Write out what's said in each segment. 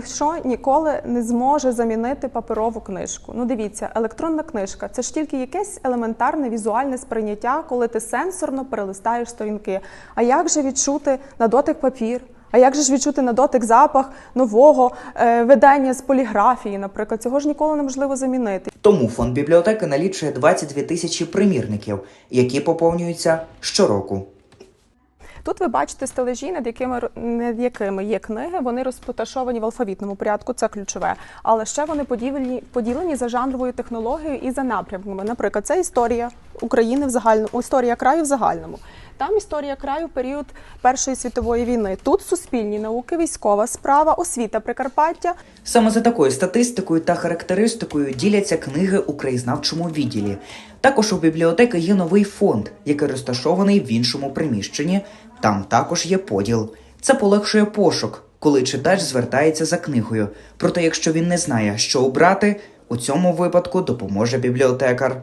Що ніколи не зможе замінити паперову книжку. Ну дивіться, електронна книжка це ж тільки якесь елементарне візуальне сприйняття, коли ти сенсорно перелистаєш сторінки. А як же відчути на дотик папір? А як же ж відчути на дотик запах нового е, видання з поліграфії, наприклад, цього ж ніколи неможливо замінити. Тому фонд бібліотеки налічує 22 тисячі примірників, які поповнюються щороку. Тут ви бачите стележі, над якими над якими є книги. Вони розпоташовані в алфавітному порядку, це ключове. Але ще вони поділені, поділені за жанровою технологією і за напрямками. Наприклад, це історія України в загальному, історія краю в загальному. Там історія краю період Першої світової війни. Тут суспільні науки, військова справа, освіта Прикарпаття. Саме за такою статистикою та характеристикою діляться книги у краєзнавчому відділі. Також у бібліотеки є новий фонд, який розташований в іншому приміщенні. Там також є поділ. Це полегшує пошук, коли читач звертається за книгою. Проте, якщо він не знає, що обрати, у цьому випадку допоможе бібліотекар.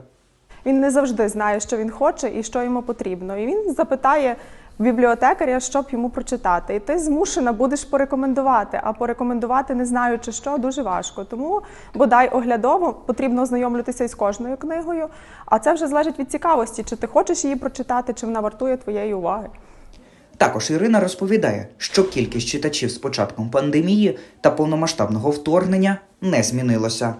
Він не завжди знає, що він хоче і що йому потрібно. І він запитає бібліотекаря, що б йому прочитати. І ти змушена будеш порекомендувати. А порекомендувати, не знаючи що, дуже важко. Тому бодай оглядово потрібно ознайомлюватися із кожною книгою. А це вже залежить від цікавості, чи ти хочеш її прочитати, чи вона вартує твоєї уваги. Також Ірина розповідає, що кількість читачів з початком пандемії та повномасштабного вторгнення не змінилося.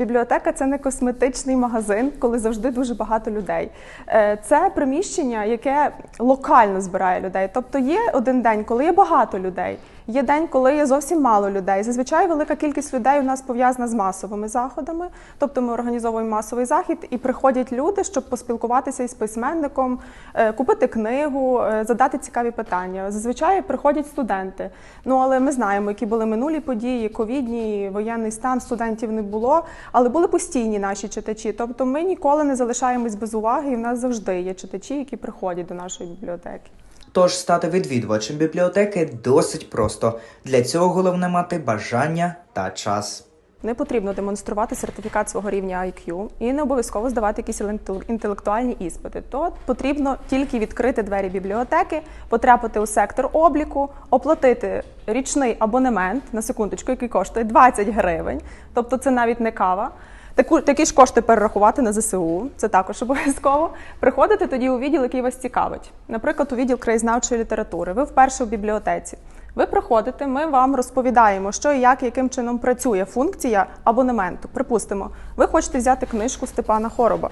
Бібліотека це не косметичний магазин, коли завжди дуже багато людей. Е, Це приміщення, яке локально збирає людей. Тобто є один день, коли є багато людей. Є день, коли є зовсім мало людей. Зазвичай велика кількість людей у нас пов'язана з масовими заходами. Тобто ми організовуємо масовий захід і приходять люди, щоб поспілкуватися із письменником, е, купити книгу, е, задати цікаві питання. Зазвичай приходять студенти. Ну але ми знаємо, які були минулі події, ковідні, воєнний стан, студентів не було, але були постійні наші читачі. Тобто ми ніколи не залишаємось без уваги, і в нас завжди є читачі, які приходять до нашої бібліотеки. Тож стати відвідувачем бібліотеки досить просто. Для цього головне мати бажання та час. Не потрібно демонструвати сертифікат свого рівня IQ і не обов'язково здавати якісь інтел- інтелектуальні іспити. То потрібно тільки відкрити двері бібліотеки, потрапити у сектор обліку, оплатити річний абонемент на секундочку, який коштує 20 гривень. Тобто це навіть не кава. Таку, такі ж кошти перерахувати на ЗСУ, це також обов'язково. Приходите тоді у відділ, який вас цікавить. Наприклад, у відділ краєзнавчої літератури. Ви вперше в бібліотеці. Ви приходите, ми вам розповідаємо, що і як, яким чином працює функція абонементу. Припустимо, ви хочете взяти книжку Степана Хороба.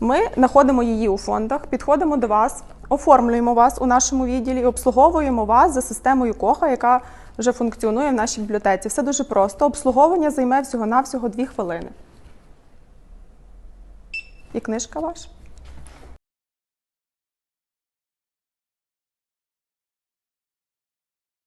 Ми знаходимо її у фондах, підходимо до вас, оформлюємо вас у нашому відділі обслуговуємо вас за системою Коха, яка вже функціонує в нашій бібліотеці. Все дуже просто. Обслуговування займе всього-навсього 2 хвилини. І книжка ваша.